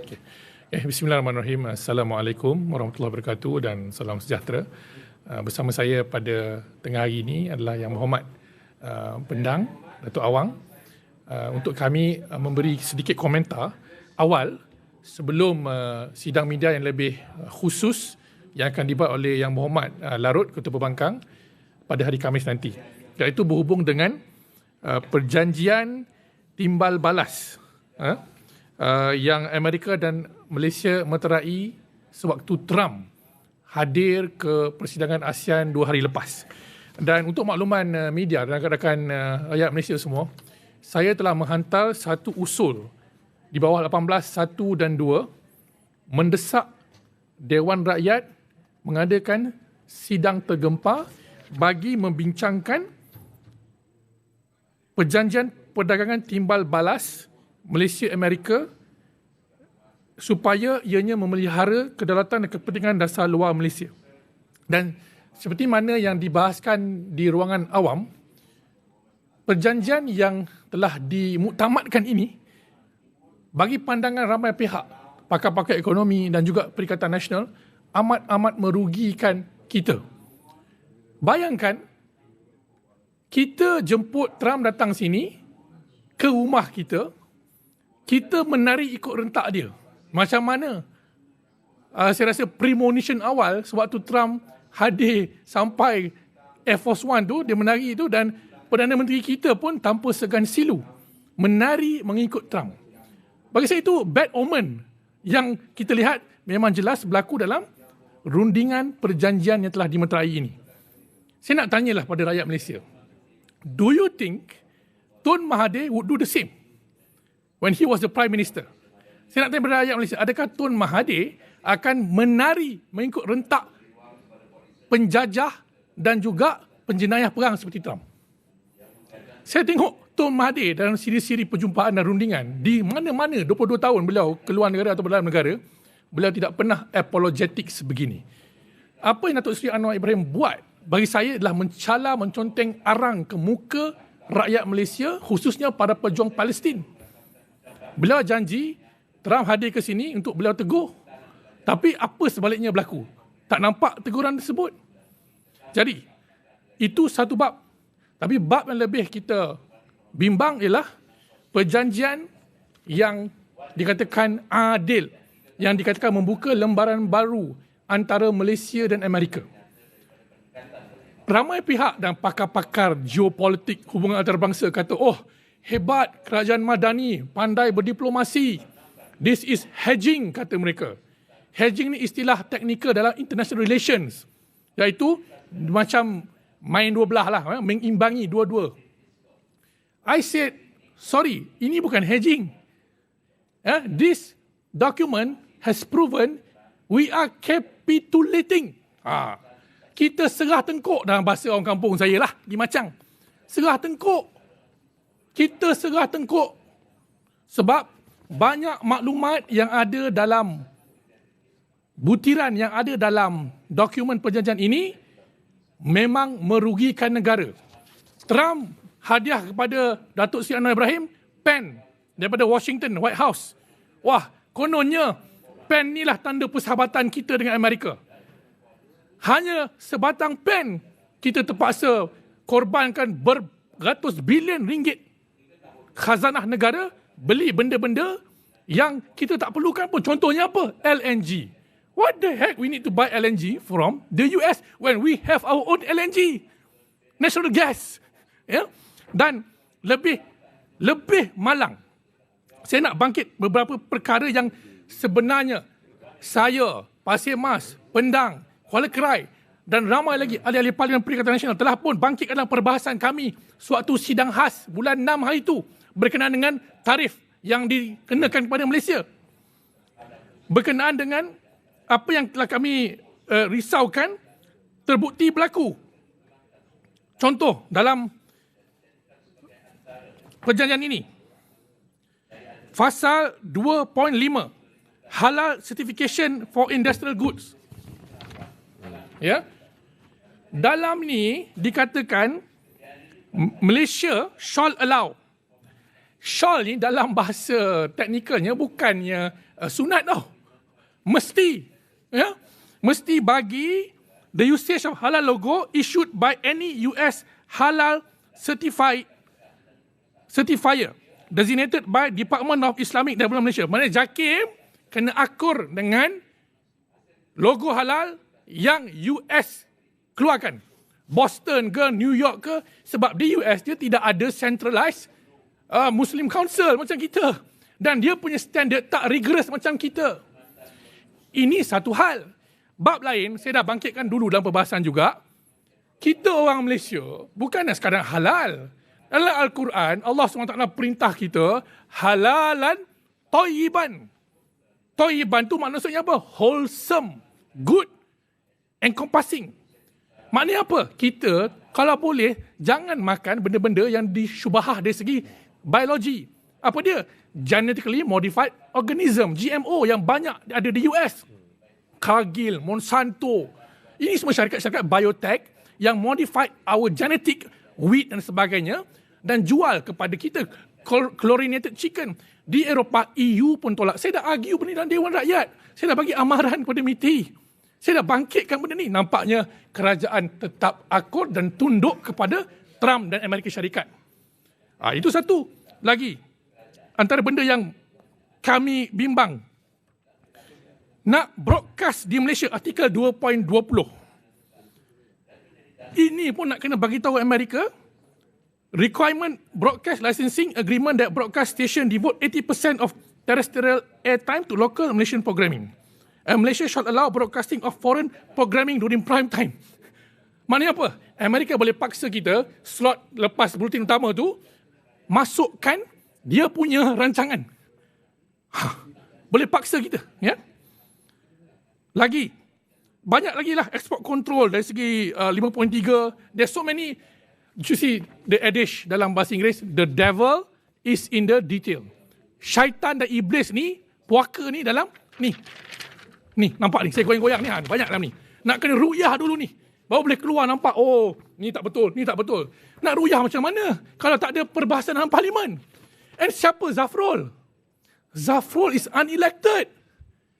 Okay. Eh, Bismillahirrahmanirrahim. Assalamualaikum warahmatullahi wabarakatuh dan salam sejahtera. Uh, bersama saya pada tengah hari ini adalah Yang Berhormat uh, Pendang, Datuk Awang. Uh, untuk kami uh, memberi sedikit komentar awal sebelum uh, sidang media yang lebih khusus yang akan dibuat oleh Yang Berhormat uh, Larut Ketua Pembangkang pada hari Khamis nanti. Iaitu berhubung dengan uh, perjanjian timbal balas uh, uh, yang Amerika dan Malaysia meterai sewaktu Trump hadir ke persidangan ASEAN dua hari lepas. Dan untuk makluman uh, media dan rakan-rakan uh, rakyat Malaysia semua, saya telah menghantar satu usul di bawah 18 1 dan 2 mendesak Dewan Rakyat mengadakan sidang tergempar bagi membincangkan perjanjian perdagangan timbal balas Malaysia Amerika supaya ianya memelihara kedaulatan dan kepentingan dasar luar Malaysia. Dan seperti mana yang dibahaskan di ruangan awam, perjanjian yang telah dimuktamadkan ini bagi pandangan ramai pihak, pakar-pakar ekonomi dan juga Perikatan Nasional amat-amat merugikan kita. Bayangkan kita jemput Trump datang sini ke rumah kita, kita menari ikut rentak dia. Macam mana? Uh, saya rasa premonition awal sewaktu Trump hadir sampai Air Force One tu, dia menari itu dan Perdana Menteri kita pun tanpa segan silu menari mengikut Trump. Bagi saya itu bad omen yang kita lihat memang jelas berlaku dalam rundingan perjanjian yang telah dimeterai ini. Saya nak tanyalah pada rakyat Malaysia. Do you think Tun Mahathir would do the same when he was the prime minister? Saya nak tanya kepada rakyat Malaysia, adakah Tun Mahathir akan menari mengikut rentak penjajah dan juga penjenayah perang seperti Trump? Saya tengok Tun Mahathir dalam siri-siri perjumpaan dan rundingan di mana-mana 22 tahun beliau keluar negara atau dalam negara, beliau tidak pernah apologetik sebegini. Apa yang Datuk Seri Anwar Ibrahim buat bagi saya adalah mencala menconteng arang ke muka rakyat Malaysia khususnya para pejuang Palestin. Beliau janji Trump hadir ke sini untuk beliau tegur. Tapi apa sebaliknya berlaku? Tak nampak teguran tersebut. Jadi, itu satu bab. Tapi bab yang lebih kita bimbang ialah perjanjian yang dikatakan adil yang dikatakan membuka lembaran baru antara Malaysia dan Amerika. Ramai pihak dan pakar-pakar geopolitik hubungan antarabangsa kata, oh hebat kerajaan Madani, pandai berdiplomasi. This is hedging, kata mereka. Hedging ni istilah teknikal dalam international relations. Iaitu macam main dua belah lah, eh, mengimbangi dua-dua. I said, sorry, ini bukan hedging. Eh, this document has proven we are capitulating. Ha. Kita serah tengkuk dalam bahasa orang kampung saya lah, di Macang. Serah tengkuk. Kita serah tengkuk. Sebab banyak maklumat yang ada dalam butiran yang ada dalam dokumen perjanjian ini memang merugikan negara. Trump hadiah kepada Datuk Seri Anwar Ibrahim pen daripada Washington White House. Wah, kononnya pen inilah tanda persahabatan kita dengan Amerika. Hanya sebatang pen kita terpaksa korbankan beratus bilion ringgit khazanah negara beli benda-benda yang kita tak perlukan pun. Contohnya apa? LNG. What the heck we need to buy LNG from the US when we have our own LNG? National gas. Ya? Yeah? Dan lebih lebih malang. Saya nak bangkit beberapa perkara yang sebenarnya saya, Pasir Mas, Pendang, Kuala Kerai dan ramai lagi ahli-ahli Parlimen Perikatan Nasional telah pun bangkit dalam perbahasan kami suatu sidang khas bulan 6 hari itu berkenaan dengan tarif yang dikenakan kepada Malaysia. Berkenaan dengan apa yang telah kami uh, risaukan terbukti berlaku. Contoh dalam perjanjian ini. Fasal 2.5 halal certification for industrial goods. Ya. Dalam ni dikatakan Malaysia shall allow shawl ni dalam bahasa teknikalnya bukannya uh, sunat tau. Mesti. Ya? Mesti bagi the usage of halal logo issued by any US halal certified certifier designated by Department of Islamic Development Malaysia. Mana JAKIM kena akur dengan logo halal yang US keluarkan. Boston ke New York ke sebab di US dia tidak ada centralized uh, Muslim Council macam kita dan dia punya standard tak rigorous macam kita. Ini satu hal. Bab lain, saya dah bangkitkan dulu dalam perbahasan juga. Kita orang Malaysia bukanlah sekadar halal. Dalam Al-Quran, Allah SWT perintah kita halalan toyiban. Toyiban tu maksudnya apa? Wholesome, good, encompassing. Maknanya apa? Kita kalau boleh jangan makan benda-benda yang disyubahah dari segi biologi. Apa dia? Genetically modified organism, GMO yang banyak ada di US. Cargill, Monsanto. Ini semua syarikat-syarikat biotech yang modified our genetic wheat dan sebagainya dan jual kepada kita chlorinated chicken. Di Eropah, EU pun tolak. Saya dah argue benda dalam Dewan Rakyat. Saya dah bagi amaran kepada MITI. Saya dah bangkitkan benda ni. Nampaknya kerajaan tetap akur dan tunduk kepada Trump dan Amerika Syarikat. Ha, itu satu. Lagi, antara benda yang kami bimbang nak broadcast di Malaysia artikel 2.20. Ini pun nak kena bagi tahu Amerika. Requirement broadcast licensing agreement that broadcast station devote 80% of terrestrial airtime to local Malaysian programming. And Malaysia shall allow broadcasting of foreign programming during prime time. Maknanya apa? Amerika boleh paksa kita slot lepas bulletin utama tu masukkan dia punya rancangan. Ha, boleh paksa kita, ya? Lagi. Banyak lagi lah export control dari segi uh, 5.3. There's so many. You see the adage dalam bahasa Inggeris. The devil is in the detail. Syaitan dan iblis ni, puaka ni dalam ni. Ni, nampak ni. Saya goyang-goyang ni. Ha, banyak dalam ni. Nak kena ruyah dulu ni. Baru boleh keluar nampak. Oh, ni tak betul. Ni tak betul. Nak ruyah macam mana? Kalau tak ada perbahasan dalam parlimen. And siapa Zafrul? Zafrul is unelected.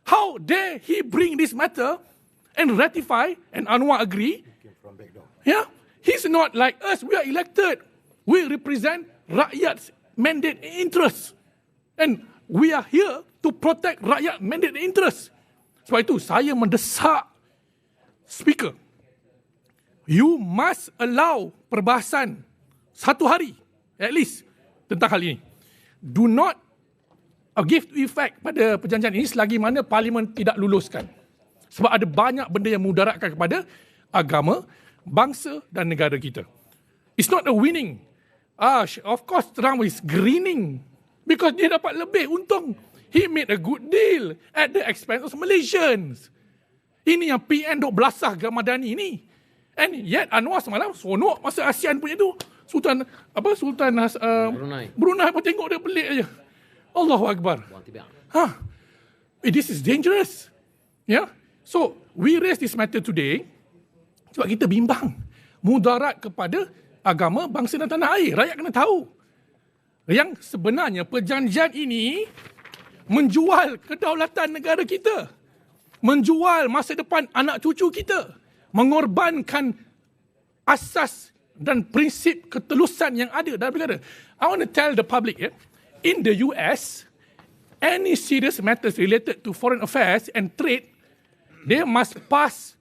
How dare he bring this matter and ratify and Anwar agree? Yeah, he's not like us. We are elected. We represent rakyat's mandate interest. And we are here to protect rakyat mandate interest. Sebab itu saya mendesak speaker. You must allow perbahasan satu hari at least tentang hal ini. Do not uh, give effect pada perjanjian ini selagi mana parlimen tidak luluskan. Sebab ada banyak benda yang mudaratkan kepada agama, bangsa dan negara kita. It's not a winning. Ah, of course Trump is grinning because dia dapat lebih untung. He made a good deal at the expense of Malaysians. Ini yang PN dok belasah Ramadhani ini. And yet Anwar semalam sonok masa ASEAN punya tu. Sultan apa Sultan uh, Brunei. Brunei pun tengok dia pelik aja. Allahu Akbar. Ha. Eh, this is dangerous. Yeah. So, we raise this matter today sebab kita bimbang mudarat kepada agama, bangsa dan tanah air. Rakyat kena tahu. Yang sebenarnya perjanjian ini menjual kedaulatan negara kita. Menjual masa depan anak cucu kita. Mengorbankan asas dan prinsip ketelusan yang ada dalam negara. I want to tell the public, yeah, in the US, any serious matters related to foreign affairs and trade, they must pass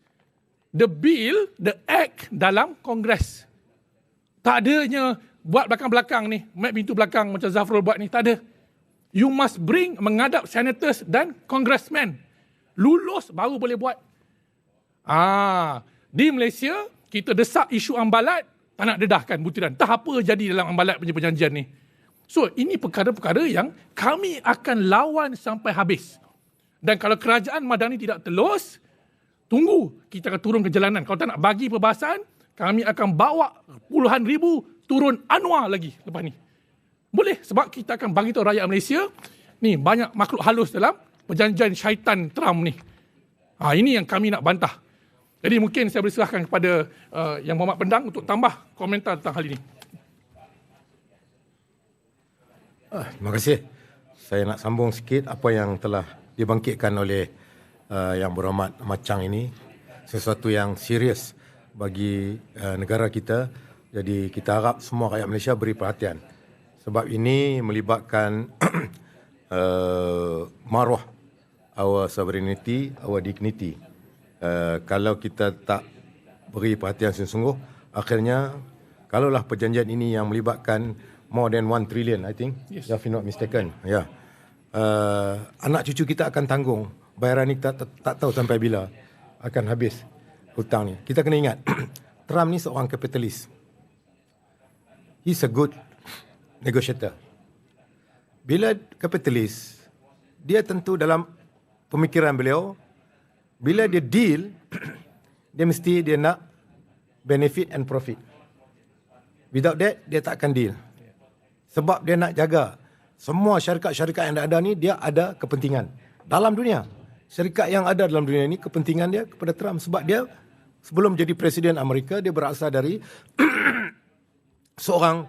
the bill, the act dalam Kongres. Tak adanya buat belakang-belakang ni, mat pintu belakang macam Zafrul buat ni, tak ada. You must bring mengadap senators dan congressmen. Lulus baru boleh buat. Ah, di Malaysia kita desak isu ambalat tak nak dedahkan butiran. Tak apa jadi dalam ambalat punya perjanjian ni. So ini perkara-perkara yang kami akan lawan sampai habis. Dan kalau kerajaan Madani tidak telus, tunggu kita akan turun ke jalanan. Kalau tak nak bagi perbahasan, kami akan bawa puluhan ribu turun Anwar lagi lepas ni. Boleh sebab kita akan bagi tahu rakyat Malaysia, ni banyak makhluk halus dalam perjanjian syaitan Trump ni. Ha, ini yang kami nak bantah. Jadi mungkin saya boleh serahkan kepada uh, Yang Muhammad Pendang untuk tambah komentar tentang hal ini. Ah, terima kasih. Saya nak sambung sikit apa yang telah dibangkitkan oleh uh, yang berhormat Macang ini. Sesuatu yang serius bagi uh, negara kita. Jadi kita harap semua rakyat Malaysia beri perhatian. Sebab ini melibatkan uh, maruah our sovereignty, our dignity. Uh, kalau kita tak beri perhatian sungguh-sungguh, akhirnya kalaulah perjanjian ini yang melibatkan more than 1 trillion I think yes. if I'm not mistaken ya yeah. uh, anak cucu kita akan tanggung bayaran ni tak, tak, tak tahu sampai bila akan habis hutang ni kita kena ingat Trump ni seorang kapitalis he's a good negotiator bila kapitalis dia tentu dalam pemikiran beliau bila dia deal dia mesti dia nak benefit and profit. Without that dia tak akan deal. Sebab dia nak jaga. Semua syarikat-syarikat yang ada ni dia ada kepentingan. Dalam dunia. Syarikat yang ada dalam dunia ini kepentingan dia kepada Trump. Sebab dia sebelum jadi presiden Amerika dia berasal dari seorang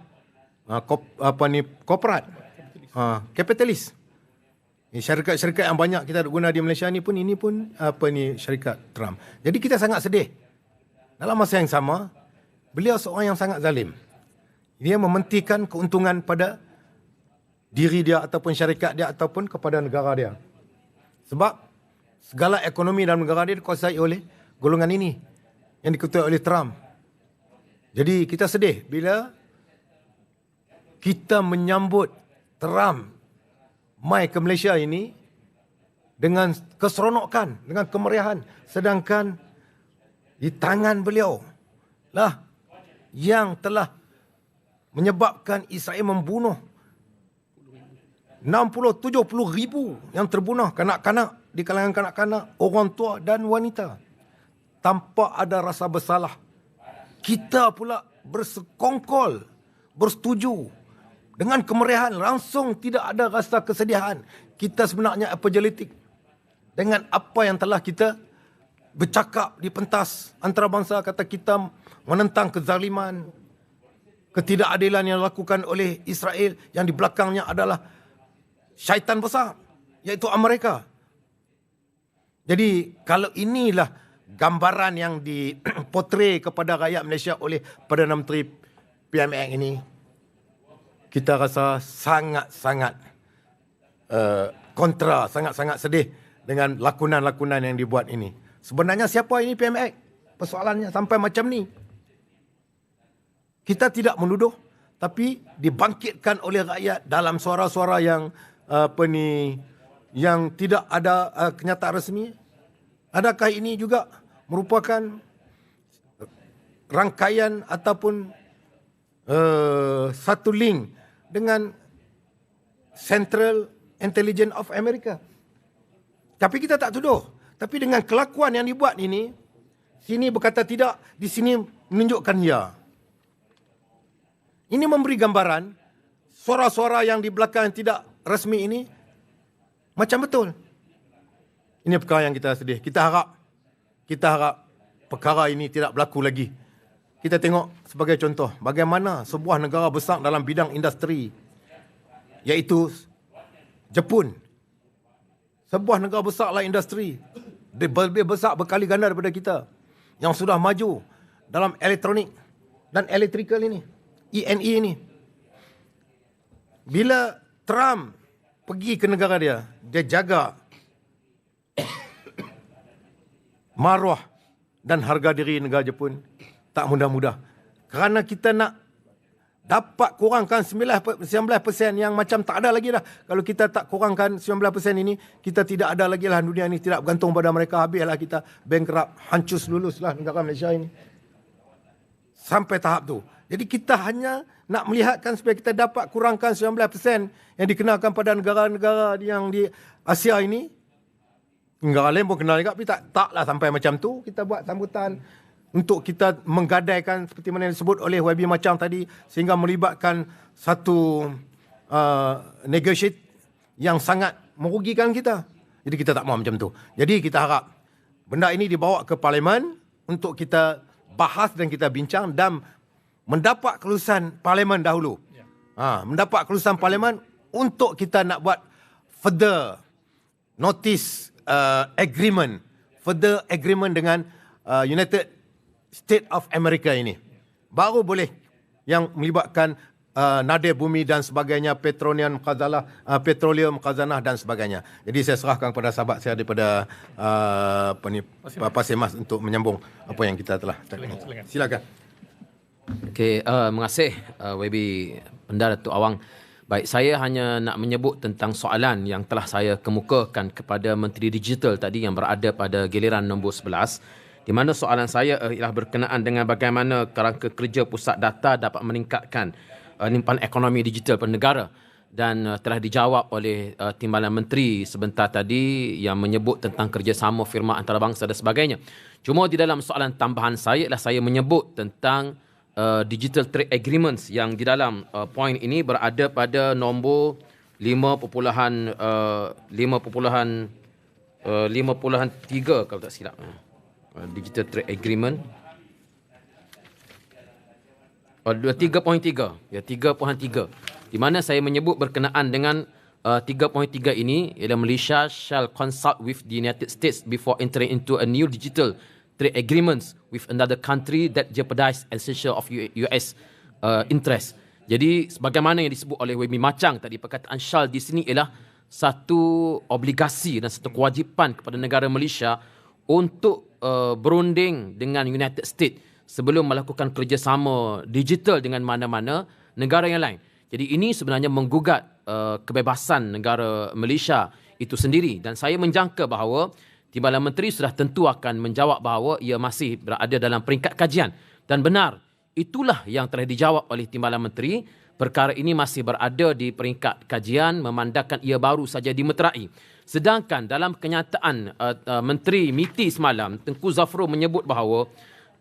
uh, kop, apa ni korporat. Uh, kapitalis. Syarikat-syarikat yang banyak kita guna di Malaysia ni pun ini pun apa ni syarikat Trump. Jadi kita sangat sedih. Dalam masa yang sama, beliau seorang yang sangat zalim dia mementingkan keuntungan pada diri dia ataupun syarikat dia ataupun kepada negara dia. Sebab segala ekonomi dalam negara dia dikuasai oleh golongan ini yang diketuai oleh Trump. Jadi kita sedih bila kita menyambut Trump mai ke Malaysia ini dengan keseronokan, dengan kemeriahan sedangkan di tangan beliau lah yang telah menyebabkan Israel membunuh 60-70 ribu yang terbunuh kanak-kanak di kalangan kanak-kanak, orang tua dan wanita. Tanpa ada rasa bersalah. Kita pula bersekongkol, bersetuju. Dengan kemeriahan, langsung tidak ada rasa kesedihan. Kita sebenarnya apologetic. Dengan apa yang telah kita bercakap di pentas antarabangsa, kata kita menentang kezaliman, ketidakadilan yang dilakukan oleh Israel yang di belakangnya adalah syaitan besar iaitu Amerika. Jadi kalau inilah gambaran yang dipotret kepada rakyat Malaysia oleh Perdana Menteri PMX ini kita rasa sangat-sangat uh, kontra, sangat-sangat sedih dengan lakonan-lakonan yang dibuat ini. Sebenarnya siapa ini PMX? Persoalannya sampai macam ni. Kita tidak menuduh tapi dibangkitkan oleh rakyat dalam suara-suara yang apa ni yang tidak ada uh, kenyataan resmi. Adakah ini juga merupakan rangkaian ataupun uh, satu link dengan Central Intelligence of America? Tapi kita tak tuduh. Tapi dengan kelakuan yang dibuat ini, sini berkata tidak, di sini menunjukkan ya. Ini memberi gambaran suara-suara yang di belakang yang tidak resmi ini macam betul. Ini perkara yang kita sedih. Kita harap kita harap perkara ini tidak berlaku lagi. Kita tengok sebagai contoh bagaimana sebuah negara besar dalam bidang industri iaitu Jepun. Sebuah negara besar dalam industri lebih besar berkali ganda daripada kita yang sudah maju dalam elektronik dan elektrikal ini. ENE e ini. Bila Trump pergi ke negara dia, dia jaga maruah dan harga diri negara Jepun tak mudah-mudah. Kerana kita nak dapat kurangkan 19% yang macam tak ada lagi dah. Kalau kita tak kurangkan 19% ini, kita tidak ada lagi lah dunia ini. Tidak bergantung pada mereka. Habislah kita bankrupt, hancur luluslah negara Malaysia ini. Sampai tahap tu. Jadi kita hanya nak melihatkan supaya kita dapat kurangkan 19% yang dikenakan pada negara-negara yang di Asia ini. Negara lain pun kenal juga tapi tak, taklah sampai macam tu. Kita buat sambutan untuk kita menggadaikan seperti mana yang disebut oleh YB Macam tadi sehingga melibatkan satu uh, negotiate yang sangat merugikan kita. Jadi kita tak mahu macam tu. Jadi kita harap benda ini dibawa ke parlimen untuk kita bahas dan kita bincang dan mendapat kelulusan parlimen dahulu. Ya. Ha, mendapat kelulusan parlimen untuk kita nak buat further notice uh, agreement, further agreement dengan uh, United State of America ini. Baru boleh yang melibatkan uh, nadir bumi dan sebagainya, petroleum khazanah, uh, petroleum khazanah dan sebagainya. Jadi saya serahkan kepada sahabat saya daripada uh, apa ni, Pasir Mas untuk menyambung apa yang kita telah Silakan. Silakan. Okey, uh, terima kasih uh, YB Pendar Datuk Awang. Baik, saya hanya nak menyebut tentang soalan yang telah saya kemukakan kepada Menteri Digital tadi yang berada pada giliran nombor 11 di mana soalan saya uh, ialah berkenaan dengan bagaimana kerangka kerja pusat data dapat meningkatkan uh, limpahan ekonomi digital negara dan uh, telah dijawab oleh uh, Timbalan Menteri sebentar tadi yang menyebut tentang kerjasama firma antarabangsa dan sebagainya. Cuma di dalam soalan tambahan saya ialah saya menyebut tentang uh, digital trade agreements yang di dalam uh, poin ini berada pada nombor 5 pupulahan uh, 5 pupulahan uh, 5.3 kalau tak silap. Uh, digital trade agreement Oh, 3.3. Ya, 3.3. Di mana saya menyebut berkenaan dengan uh, 3.3 ini ialah Malaysia shall consult with the United States before entering into a new digital trade agreements with another country that jeopardize essential of US uh, interest. Jadi sebagaimana yang disebut oleh Wemi Macang tadi perkataan shall di sini ialah satu obligasi dan satu kewajipan kepada negara Malaysia untuk uh, berunding dengan United States sebelum melakukan kerjasama digital dengan mana-mana negara yang lain. Jadi ini sebenarnya menggugat uh, kebebasan negara Malaysia itu sendiri. Dan saya menjangka bahawa Timbalan Menteri sudah tentu akan menjawab bahawa ia masih berada dalam peringkat kajian. Dan benar itulah yang telah dijawab oleh Timbalan Menteri. Perkara ini masih berada di peringkat kajian memandangkan ia baru saja dimeterai sedangkan dalam kenyataan uh, uh, Menteri MITI semalam Tengku Zafrul menyebut bahawa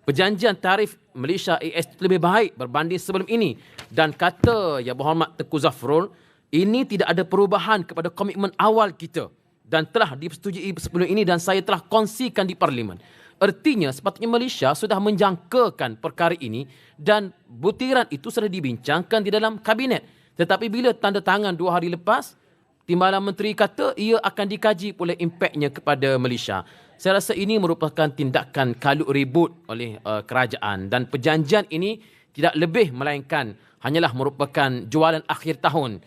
perjanjian tarif Malaysia AS lebih baik berbanding sebelum ini dan kata yang berhormat Tengku Zafrul ini tidak ada perubahan kepada komitmen awal kita dan telah disetujui sebelum ini dan saya telah kongsikan di parlimen. Artinya sepatutnya Malaysia sudah menjangkakan perkara ini dan butiran itu sudah dibincangkan di dalam kabinet. Tetapi bila tanda tangan dua hari lepas, Timbalan Menteri kata ia akan dikaji pula impaknya kepada Malaysia. Saya rasa ini merupakan tindakan kalut ribut oleh uh, kerajaan dan perjanjian ini tidak lebih melainkan hanyalah merupakan jualan akhir tahun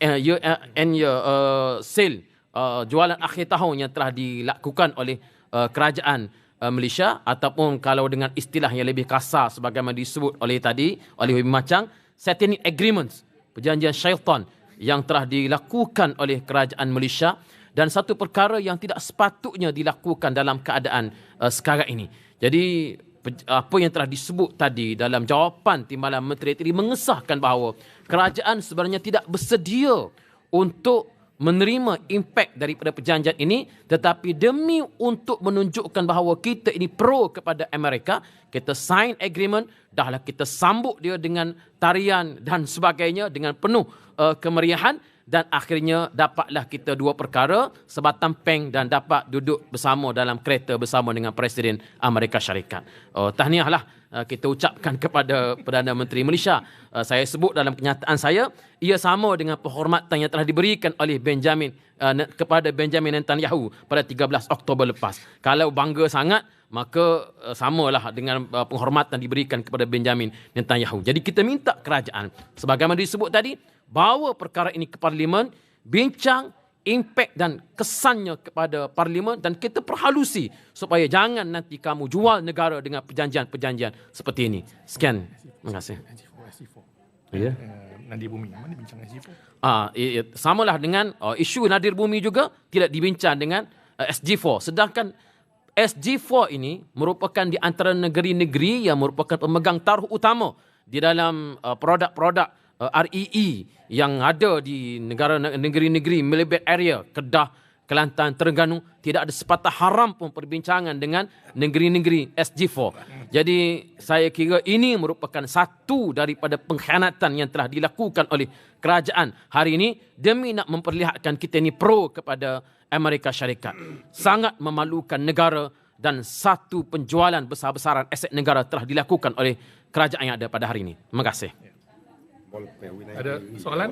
uh, year uh, end year uh, sale uh, jualan akhir tahun yang telah dilakukan oleh uh, kerajaan uh, Malaysia ataupun kalau dengan istilah yang lebih kasar sebagaimana disebut oleh tadi oleh Wim Macang satanic agreements perjanjian syaitan yang telah dilakukan oleh kerajaan Malaysia dan satu perkara yang tidak sepatutnya dilakukan dalam keadaan uh, sekarang ini. Jadi apa yang telah disebut tadi dalam jawapan Timbalan Menteri tadi mengesahkan bahawa kerajaan sebenarnya tidak bersedia untuk menerima impak daripada perjanjian ini tetapi demi untuk menunjukkan bahawa kita ini pro kepada Amerika kita sign agreement dahlah kita sambut dia dengan tarian dan sebagainya dengan penuh uh, kemeriahan dan akhirnya dapatlah kita dua perkara sebatang peng dan dapat duduk bersama dalam kereta bersama dengan Presiden Amerika Syarikat. Oh, tahniahlah uh, kita ucapkan kepada Perdana Menteri Malaysia. Uh, saya sebut dalam kenyataan saya, ia sama dengan penghormatan yang telah diberikan oleh Benjamin uh, kepada Benjamin Netanyahu pada 13 Oktober lepas. Kalau bangga sangat, maka samalah dengan penghormatan diberikan kepada Benjamin Netanyahu. Jadi kita minta kerajaan sebagaimana disebut tadi bawa perkara ini ke parlimen, bincang impak dan kesannya kepada parlimen dan kita perhalusi supaya jangan nanti kamu jual negara dengan perjanjian-perjanjian seperti ini. Sekian. Terima kasih. Ya. Nadir Bumi. Mana bincang SG4? Ah, samalah dengan uh, isu Nadir Bumi juga tidak dibincang dengan uh, SG4. Sedangkan SG4 ini merupakan di antara negeri-negeri yang merupakan pemegang taruh utama di dalam uh, produk-produk uh, REE yang ada di negara negeri-negeri Melibet area Kedah, Kelantan, Terengganu tidak ada sepatah haram pun perbincangan dengan negeri-negeri SG4. Jadi saya kira ini merupakan satu daripada pengkhianatan yang telah dilakukan oleh kerajaan hari ini demi nak memperlihatkan kita ini pro kepada Amerika Syarikat. Sangat memalukan negara dan satu penjualan besar-besaran aset negara telah dilakukan oleh kerajaan yang ada pada hari ini. Terima kasih. Ada soalan?